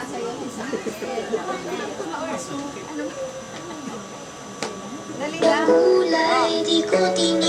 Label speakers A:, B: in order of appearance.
A: sasayaw sa Dali lang.
B: Kulay di ko tinitikman